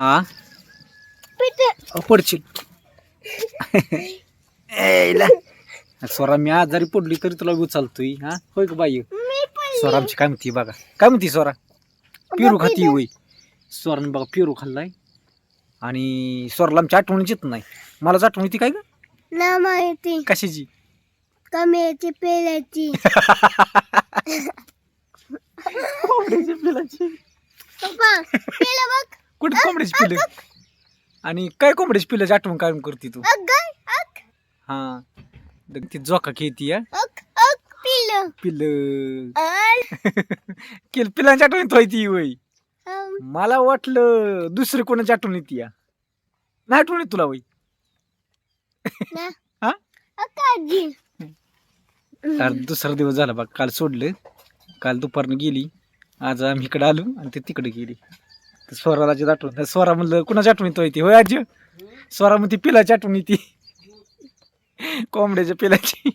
हा? पडशील. एला. स्वरा मी आजारी पडली तरी तुला उचलतोय हा? होय का बाई? स्वरा आमची काय म्हणती बघा. काय म्हणती स्वरा पेरू खाती होय. स्वराने बघा पेरू खाल्लाय. आणि स्वराला आमची आठवणीच येत नाही. मलाच आठवण येते काय ग? ना माहिती. कशाची? पेल्याची कोंबड्याची पिलाची. पप्पा पेलं बघ. कुठे कोंबड्याची पिलं? आणि काय कोंबड्याची पिलाची आठवण काय करते तू? हा. ती जोका खेळती या पिल्ल केल पिलांची आठवण येत ती वय मला वाटलं दुसरी कोणाची आठवण येते या नाही आठवण येत तुला वय हा? दुसरा दिवस झाला बघ काल सोडलं. काल दुपारनं गेली. आज आम्ही इकडे आलो आणि ते तिकडे गेली. तर स्वराला जी आठवण स्वरा म्हणलं कुणाची आठवण येतो येते होय आजी. स्वरा म्हणते पिलाची आठवण येते. कोंबड्याच्या पिलाची.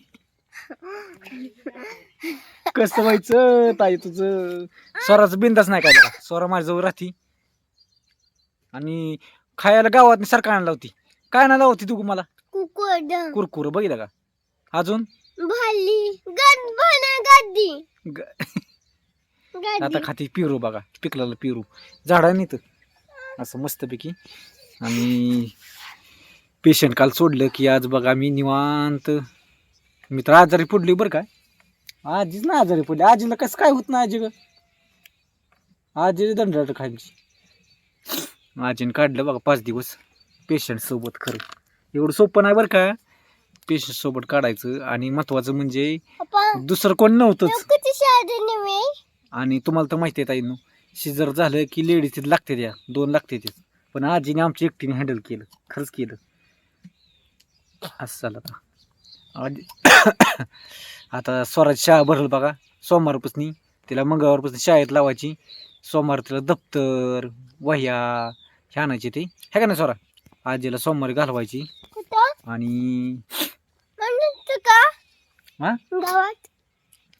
कसं व्हायचं ताई तुझं? स्वराचं बिंदाच नाही काय बघा स्वरा माझ्याजवळ राहती. आणि खायला गावात सारखं आणायला होती काय आणायला होती तू मला? कुकुड कुरकुर बघितलं का? अजून? भाली. गद बना गद्दी ग- आता खाती पिरू बघा पिकलेलं पिरू. झाडा तर असं मस्तपैकी. आणि पेशंट काल सोडलं की आज बघा मी निवांत. मी तर आजारी पडली बरं काय आजीच ना आजारी पडली. आजीला कसं काय होत नाही आजी ग? आजी दंडाट खायची. आजीने काढलं बघा पाच दिवस. पेशंट सोबत खरं. एवढं सोपं नाही बरं का. पेशंट सोबत काढायचं. आणि महत्वाचं म्हणजे दुसरं कोण नव्हतंच. किती शाळेत नव्हे आणि तुम्हाला तर माहिती आहे ताईंनो शिजर झालं की लेडीज लागते त्या दोन लागते ते पण आजीने आमची एकटीने हँडल केलं खरंच केलं. असं झालं आता. आजी आता स्वराज शाळा भरल बघा सोमवारपासून. तिला मंगळवारपासून शाळेत लावायची. सोमवार तिला दप्तर वह्या ह्या आणायचे ते. हे का नाही स्वरा? आजीला सोमवारी घालवायची. आणि हा? गावात?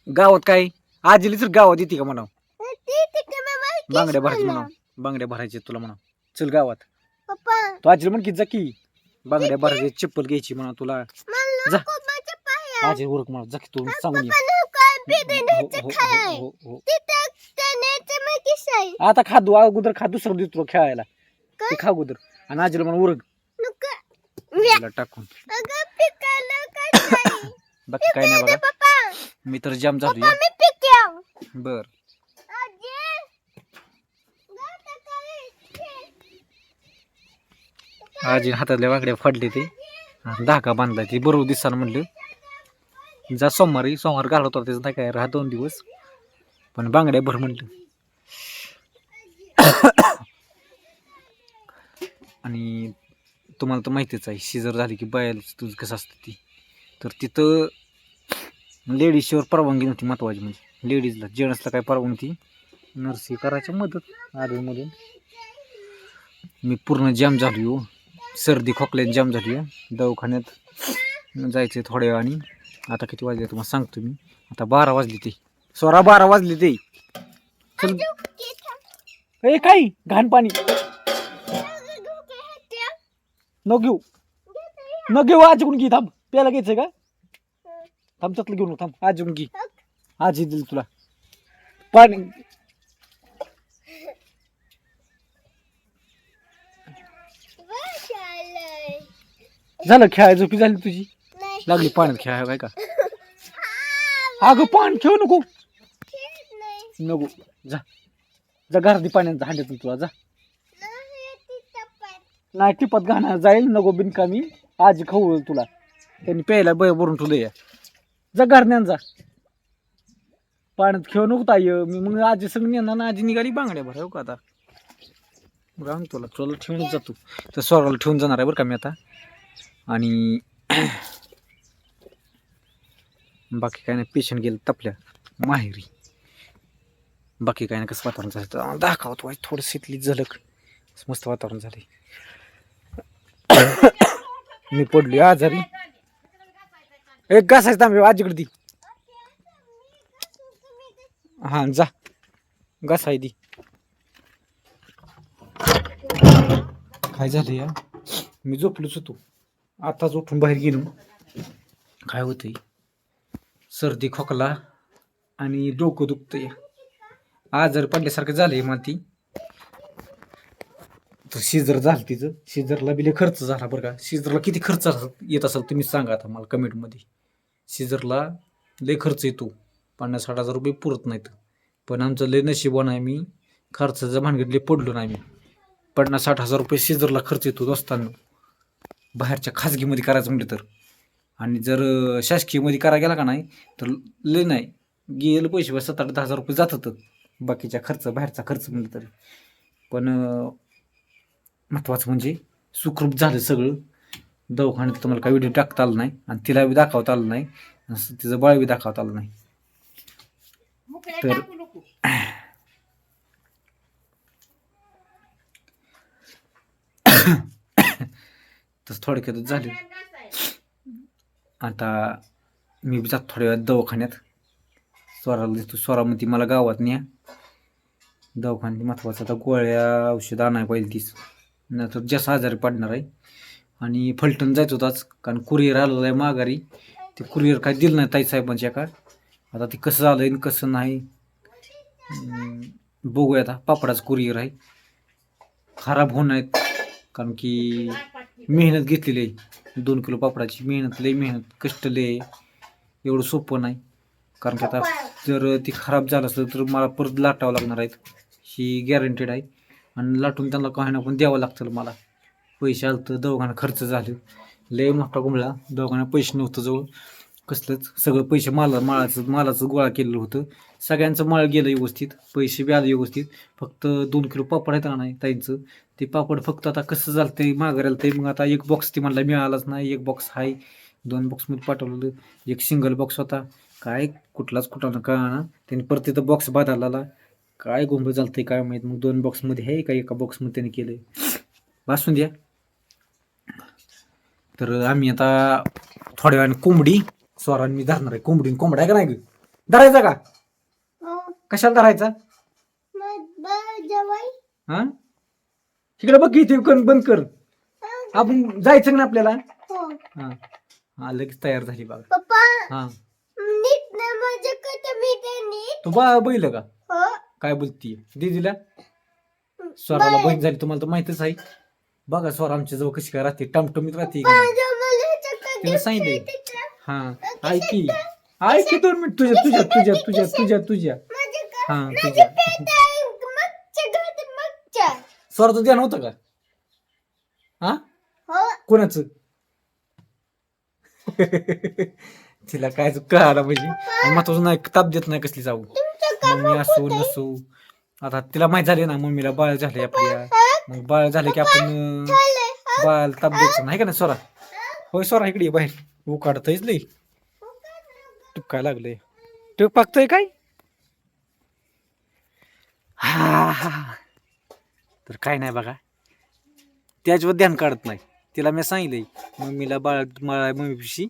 गावात काय? आजीला तर गावात येते का म्हणावं? ती तिकडे मी माहितीच बांगड्या भरायची म्हणा. म्हणा बांगड्या भरायचे तुला म्हणा चल गावात. तू आजीला म्हण की जा की. बांगड्या भरायचे चप्पल घ्यायची म्हणा तुला. जा. आजी उरक म्हणा जा की तू सांगून ये. हो, हो, हो, आता खा तू अगोदर खा दुसरं देतो खेळायला? ते खा अगोदर. आणि आजीला म्हणा तुला टाकून. बाकी काय नाही बघा. मी तर जाम झालो बर. आजी हातातल्या वाकड्या फाडले ते. धाका बांधला ते. बरोबर दिसायला म्हणलं जा सोमवारी सोमवार घालवतो त्याचं नाही काय? राहा दोन दिवस. पण बांगड्या भर म्हणलं. आणि तुम्हाला तर माहितीच आहे शिजर झाली की बायल तुझं कसं असतं ती. तर तिथं लेडीजवर परवानगी नव्हती महत्वाची म्हणजे. लेडीजला जेंट्सला काय परवानगी नर्सी करायची मदत आधीमधून मी पूर्ण जाम झाली हो. सर्दी खोकल्यात जाम झाली हो. दवाखान्यात जायचं थोड्या वेळाने. आता किती वाजले तुम्हाला सांगतो मी. आता बारा वाजले ते. सोळा बारा वाजले ते. चल. ए काय? घाण पाणी. न घेऊ. न घेऊ आजून घे. थांब. प्यायला घ्यायचं का? थांब त्यातलं घेऊन थांब आजून घे. आजी दिल तुला. पाणी. झालं खेळाय झोपी झाली तुझी? लागली पाण्यात खेळाय काय का? अगं पाणी खेळू नको. नको. जा. जा घरात पाण्यात हांड्यात तुला जा. नाही टिपत घालणार जाईल नको बिनकामी. आजी खाऊ तुला. त्यांनी प्यायला ब भरून ठेवलं या जा घरण्यान जा. पाण्यात खेळून उगता ये. मी मग आजी सगळं नेणार ना आजी निघाली बांगड्या भरा हो का आता राहून तुला. तुला ठेवून जातो तर स्वराला ठेवून जाणार आहे बरं का मी आता. आणि बाकी काय नाही पेशंट गेलं तपल्या. माहेरी. बाकी काय नाही कसं वातावरण झालं तर. दाखवत वाईट थोडं शीतली झलक. मस्त वातावरण झाले मी पडली आजारी. एक घासायचं थांब आजीकडे ती हा जा. घासाय दी काय झालं या? मी झोपलोच होतो. आताच उठून बाहेर गेलो. काय होतंय? सर्दी खोकला आणि डोकं दुखतंय आजार पडल्यासारखं झालंय मला ती. तर शिजर झालं तिचं. शिजरला बिले खर्च झाला बरं का. शिजरला किती खर्च येत असेल तुम्ही सांगा आता मला कमेंटमध्ये. शिजरला लय खर्च येतो. पन्नास साठ हजार रुपये पुरत नाहीत. पण आमचं लय नशिबवान आहे मी खर्चाच्या भानगडले पडलो नाही आम्ही. पन्नास साठ हजार रुपये शेजरला खर्च येतो दोस्तांना. बाहेरच्या खाजगीमध्ये करायचं म्हटलं तर. आणि जर शासकीयमध्ये करायला गेला का नाही तर लय नाही. गेलं पैसे बस सात आठ दहा हजार रुपये जातात बाकीच्या खर्च बाहेरचा खर्च म्हटलं तरी. पण महत्त्वाचं म्हणजे सुखरूप झालं सगळं. दवाखान्यात तुम्हाला काही व्हिडिओ टाकता आला नाही आणि तिला बी दाखवता आलं नाही तिचं बाळ बी दाखवता आलं नाही. तर तसं थोडक्यातच झाले. आता मी बी जातो थोड्या वेळात दवाखान्यात. स्वराला देतो. स्वरामध्ये मला गावात न्या. दवाखान्यात महत्वाचं आता गोळ्या औषध आणायला पाहिजे तीच. नाहीतर जास्त आजारी पडणार आहे. आणि फलटण जायचं होताच कारण कुरिअर आलेलं आहे माघारी. ते कुरिअर काय दिलं नाही ताई साहेबांच्या का? आता ते कसं झालं आणि कसं नाही बघूया आता. पापडाच कुरिअर आहे. खराब होणार आहेत कारण की मेहनत घेतलेली आहे. दोन किलो पापडाची मेहनत लई मेहनत कष्ट लय एवढं सोपं नाही. कारण की आता जर ती खराब झालं असलं तर मला परत लाटावं लागणार आहेत. ही गॅरंटेड आहे. आणि लाटून त्यांना काही ना पण द्यावं लागतं मला. पैसे आलं तर दवाखाना खर्च झालं. लय मोठा कुंबळा दवाखाना पैसे नव्हतं जवळ. कसलंच सगळं पैसे माला माळाचं मालाचं गोळा केलेलं होतं. सगळ्यांचं माळ गेलं व्यवस्थित पैसे बी आलं व्यवस्थित. फक्त दोन किलो पापड आहेत का नाही ताईंचं? ते पापड फक्त आता कसं झालं ते माघारायला ते मग आता एक बॉक्स ते मला मिळालाच नाही एक बॉक्स आहे दोन बॉक्समध्ये पाठवलेलं एक सिंगल बॉक्स होता. काय कुठलाच कुठला कळाना. त्यांनी परत तिथं बॉक्स बदलला काय गोंब झालं ते काय माहीत. मग दोन बॉक्समध्ये आहे का एका बॉक्समध्ये त्यांनी केलं वाचून द्या. तर आम्ही आता थोड्या वेळाने कोंबडी स्वरान मी धरणार आहे. कोंबडी कोंबडा आहे का नाही ग? धरायचा का? हो. कशाला धरायचा? हा? तिकडे बघ इथे कोण बंद कर. आपण जायचं ना आपल्याला? हो. हा. लगेच तयार झाली बघा पप्पा हा. नीट ना माझं कट मी ते नीट. तू बा बैल का? हो. काय बोलतीय दीदीला स्वराला बहीण झाली तुम्हाला तर माहितच आहे. बघा स्वर आमच्या जवळ कशी काय राहते. टमटमीत राहते का नाही? मला तिला सांगितलंय. हा. ऐक की. ऐक दोन मिनिट. तुझ्या तुझ्या तुझ्या तुझ्या तुझ्या तुझ्या. हा तुझ्या. स्वराचं ध्यान होतं का? हा? हो. कोणाचं? तिला काय कळाला म्हणजे आणि महत्वाचं नाही ताप देत नाही कसली जाऊ मम्मी असो नसो. आता तिला माहीत झाले ना मम्मीला बाळ झाले आपल्या. मग बाळ झाले की आपण बाळाला ताप द्यायचं नाही. का नाही स्वरा होय स्वरा इकडे ये बाहेर उकाडतयच लई तू काय लागलंय पाकतोय काय? हा हा तर काय नाही बघा. त्याच्यावर ध्यान काढत नाही. तिला मी सांगितलंय मम्मीला बाळ मला मम्मीपाशी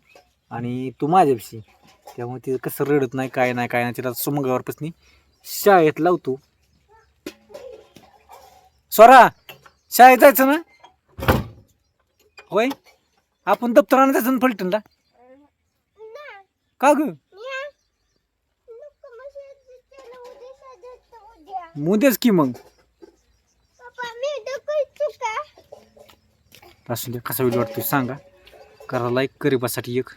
आणि तू माझ्यापाशी. त्यामुळे तिचं कसं रडत नाही काय नाही काय नाही तिला सोमगावरपासून शाळेत लावतो. स्वरा शाळेत जायचं ना? होय? आपण दप्तरानं जायचं ना फलटणला का ग? उद्याच की मग? असू द्या कसा व्हिडिओ वाटतो सांगा. करा लाईक गरिबासाठी एक.